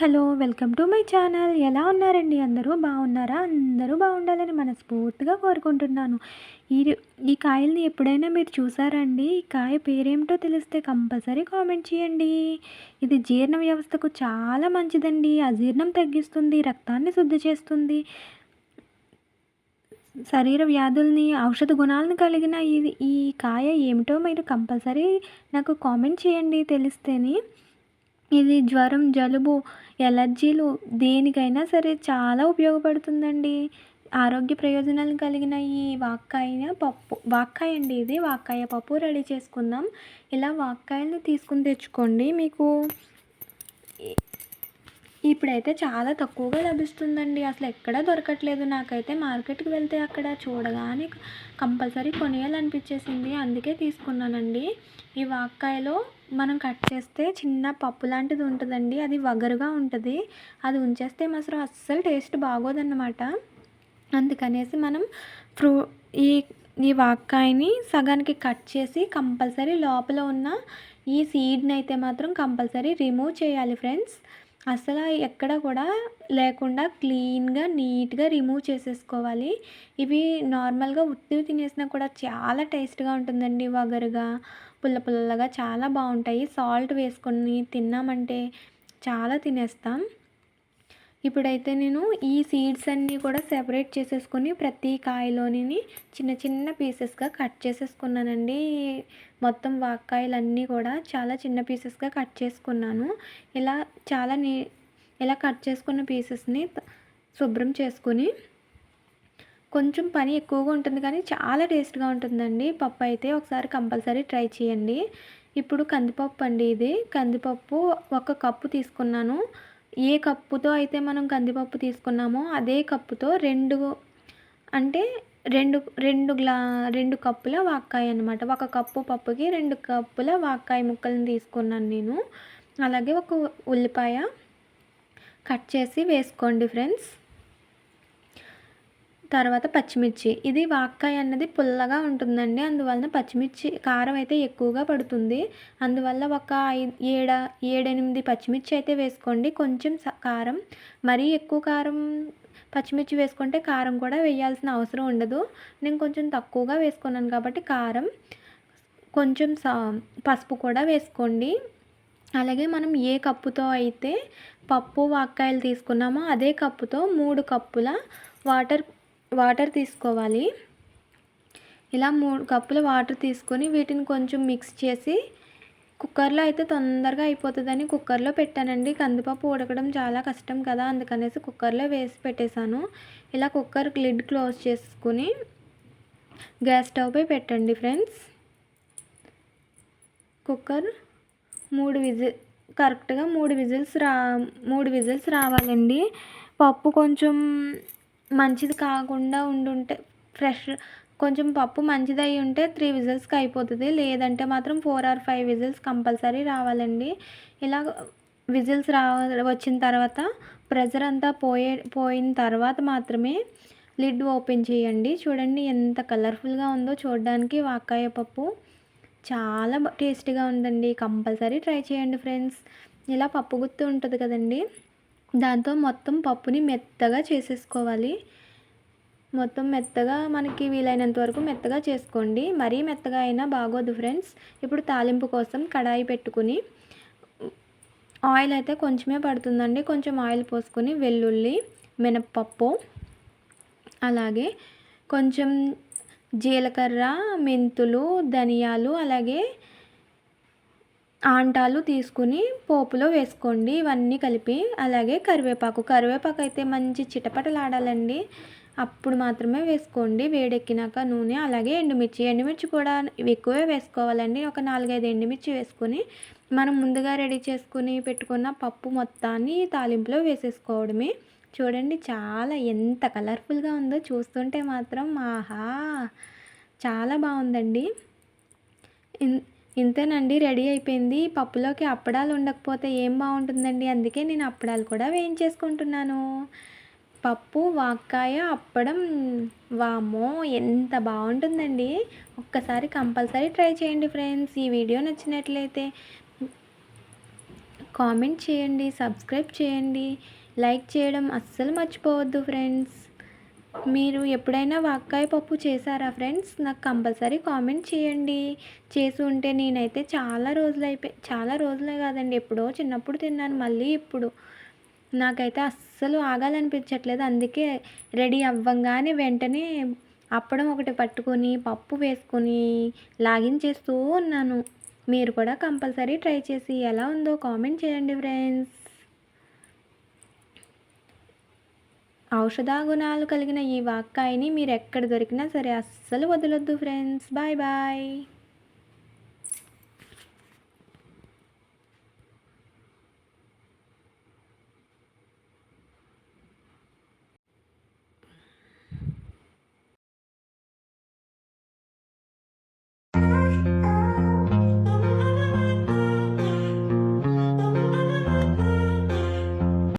Hello welcome to my channel. ఎలా ఉన్నారండి అందరూ? బాగున్నారా? అందరూ బాగుండాలని మనస్ఫూర్తిగా కోరుకుంటున్నాను. ఈ ఈ కాయల్ని ఎప్పుడైనా మీరు చూసారండి? ఈ కాయ పేరేమిటో తెలిస్తే కంపల్సరీ కామెంట్ చేయండి. ఇది జీర్ణ వ్యవస్థకు చాలా మంచిదండి. అజీర్ణం తగ్గిస్తుంది రక్తాన్ని శుద్ధి చేస్తుంది. శరీర వ్యాధుల్ని ఔషధ గుణాలను కలిగిన ఇది ఈ కాయ ఏమిటో మీరు కంపల్సరీ నాకు కామెంట్ చేయండి తెలిస్తేనే. ఇది జ్వరం జలుబు ఎలర్జీలు దేనికైనా సరే చాలా ఉపయోగపడుతుందండి. ఆరోగ్య ప్రయోజనాలు కలిగిన ఈ వాక్కాయ పప్పు వాక్కాయ అండి ఇది. వాక్కాయ పప్పు రెడీ చేసుకుందాం. ఇలా వాక్కాయలు తీసుకుని తెచ్చుకోండి. మీకు ఇప్పుడైతే చాలా తక్కువగా లభిస్తుందండి. అసలు ఎక్కడా దొరకట్లేదు. నాకైతే మార్కెట్కి వెళ్తే అక్కడ చూడగానే కంపల్సరీ కొనియాలనిపించేసింది. అందుకే తీసుకున్నానండి. ఈ వాక్కాయలో మనం కట్ చేస్తే చిన్న పప్పు లాంటిది ఉంటుందండి. అది వగరుగా ఉంటుంది. అది ఉంచేస్తే మాత్రం అస్సలు టేస్ట్ బాగోదన్నమాట. అందుకనేసి మనం ఫ్రూ ఈ ఈ వాక్కాయని సగానికి కట్ చేసి కంపల్సరీ లోపల ఉన్న ఈ సీడ్ని అయితే మాత్రం కంపల్సరీ రిమూవ్ చేయాలి ఫ్రెండ్స్. అసలు ఎక్కడ కూడా లేకుండా క్లీన్గా నీట్గా రిమూవ్ చేసేసుకోవాలి. ఇవి నార్మల్గా ఉత్తివి తినేసినా కూడా చాలా టేస్ట్గా ఉంటుందండి వగరుగా. పుల్ల పుల్లగా చాలా బాగుంటాయి. సాల్ట్ వేసుకొని తిన్నామంటే చాలా తినేస్తాం. ఇప్పుడైతే నేను ఈ సీడ్స్ అన్నీ కూడా సెపరేట్ చేసేసుకొని ప్రతి కాయలోని చిన్న చిన్న పీసెస్గా కట్ చేసేసుకున్నానండి. మొత్తం వాక్కాయలన్నీ కూడా చాలా చిన్న పీసెస్గా కట్ చేసుకున్నాను. ఇలా చాలా నీ ఇలా కట్ చేసుకున్న పీసెస్ని శుభ్రం చేసుకొని కొంచెం పని ఎక్కువగా ఉంటుంది కానీ చాలా టేస్ట్గా ఉంటుందండి. పప్పు అయితే ఒకసారి కంపల్సరీ ట్రై చేయండి. ఇప్పుడు కందిపప్పు అండి ఇది. కందిపప్పు ఒక కప్పు తీసుకున్నాను. ఏ కప్పుతో అయితే మనం కందిపప్పు తీసుకున్నామో అదే కప్పుతో రెండు అంటే రెండు రెండు గ్లా రెండు కప్పుల వాక్కాయ అనమాట ఒక కప్పు పప్పుకి రెండు కప్పుల వాక్కాయ ముక్కలను తీసుకున్నాను నేను. అలాగే ఒక ఉల్లిపాయ కట్ చేసి వేసుకోండి ఫ్రెండ్స్. తర్వాత పచ్చిమిర్చి. ఇది వాక్కాయ అన్నది పుల్లగా ఉంటుందండి. అందువలన పచ్చిమిర్చి కారం అయితే ఎక్కువగా పడుతుంది. అందువల్ల ఒక ఐదు ఏడ ఏడెనిమిది పచ్చిమిర్చి అయితే వేసుకోండి. కొంచెం కారం మరీ ఎక్కువ కారం పచ్చిమిర్చి వేసుకుంటే కారం కూడా వేయాల్సిన అవసరం ఉండదు. నేను కొంచెం తక్కువగా వేసుకున్నాను కాబట్టి కారం కొంచెం సా పసుపు కూడా వేసుకోండి. అలాగే మనం ఏ కప్పుతో అయితే పప్పు వాక్కాయలు తీసుకున్నామో అదే కప్పుతో మూడు కప్పుల వాటర్ వాటర్ తీసుకోవాలి. ఇలా మూడు కప్పుల వాటర్ తీసుకొని వీటిని కొంచెం మిక్స్ చేసి కుక్కర్లో అయితే తొందరగా అయిపోతుందని కుక్కర్లో పెట్టానండి. కందిపప్పు ఉడకడం చాలా కష్టం కదా అందుకనేసి కుక్కర్లో వేసి పెట్టేశాను. ఇలా కుక్కర్ లిడ్ క్లోజ్ చేసుకుని గ్యాస్ స్టవ్పై పెట్టండి ఫ్రెండ్స్. కుక్కర్ మూడు విజిల్ కరెక్ట్గా మూడు విజిల్స్ రా మూడు విజిల్స్ రావాలండి. పప్పు కొంచెం మంచిది కాకుండా ఉండుంటే ఫ్రెష్ కొంచెం పప్పు మంచిది అయి ఉంటే త్రీ విజిల్స్కి అయిపోతుంది. లేదంటే మాత్రం four or five whistles compulsory రావాలండి. ఇలా విజిల్స్ రా వచ్చిన తర్వాత ప్రెజర్ అంతా పోయే పోయిన తర్వాత మాత్రమే లిడ్ ఓపెన్ చేయండి. చూడండి ఎంత కలర్ఫుల్గా ఉందో చూడడానికి వాకాయ పప్పు చాలా టేస్టీగా ఉందండి. కంపల్సరీ ట్రై చేయండి ఫ్రెండ్స్. ఇలా పప్పు గుత్తు ఉంటుంది కదండి. దాంతో మొత్తం పప్పుని మెత్తగా చేసేసుకోవాలి. మొత్తం మెత్తగా మనకి వీలైనంత వరకు మెత్తగా చేసుకోండి. మరీ మెత్తగా అయినా బాగోదు ఫ్రెండ్స్. ఇప్పుడు తాలింపు కోసం కడాయి పెట్టుకుని ఆయిల్ అయితే కొంచెమే పడుతుందండి. కొంచెం ఆయిల్ పోసుకొని వెల్లుల్లి మినప్పప్పు అలాగే కొంచెం జీలకర్ర మెంతులు ధనియాలు అలాగే ఆంటాలు తీసుకుని పోపులో వేసుకోండి. ఇవన్నీ కలిపి అలాగే కరివేపాకు. కరివేపాకు అయితే మంచి చిటపటలాడాలండి. అప్పుడు మాత్రమే వేసుకోండి. వేడెక్కినాక నూనె అలాగే ఎండుమిర్చి. ఎండుమిర్చి కూడా ఎక్కువే వేసుకోవాలండి. ఒక నాలుగైదు ఎండుమిర్చి వేసుకొని మనం ముందుగా రెడీ చేసుకుని పెట్టుకున్న పప్పు మొత్తాన్ని తాలింపులో వేసేసుకోవడమే. చూడండి చాలా ఎంత కలర్ఫుల్గా ఉందో చూస్తుంటే మాత్రం ఆహా! చాలా బాగుందండి. ఇంతేనండి రెడీ అయిపోయింది. పప్పులోకి అప్పడాలు ఉండకపోతే ఏం బాగుంటుందండి? అందుకే నేను అప్పడాలు కూడా వేయించేసుకుంటున్నాను. పప్పు వాక్కాయ అప్పడం వామో ఎంత బాగుంటుందండి. ఒక్కసారి కంపల్సరీ ట్రై చేయండి ఫ్రెండ్స్. ఈ వీడియో నచ్చినట్లయితే కామెంట్ చేయండి సబ్స్క్రైబ్ చేయండి. లైక్ చేయడం అస్సలు మర్చిపోవద్దు ఫ్రెండ్స్. మీరు ఎప్పుడైనా వాక్కాయ పప్పు చేశారా ఫ్రెండ్స్? నాకు కంపల్సరీ కామెంట్ చేయండి. చేసి ఉంటే నేనైతే చాలా రోజులు అయిపోయి చాలా రోజులే కాదండి. ఎప్పుడో చిన్నప్పుడు తిన్నాను మళ్ళీ ఇప్పుడు. నాకైతే అస్సలు ఆగాలనిపించట్లేదు. అందుకే రెడీ అవ్వంగానే వెంటనే అప్పడం ఒకటి పట్టుకొని పప్పు వేసుకొని లాగించేస్తూ ఉన్నాను. మీరు కూడా కంపల్సరీ ట్రై చేసి ఎలా ఉందో కామెంట్ చేయండి ఫ్రెండ్స్. ఔషధ గుణాలు కలిగిన ఈ వాక్కాయని మీరు ఎక్కడ దొరికినా సరే అస్సలు వదలొద్దు ఫ్రెండ్స్ బాయ్ బాయ్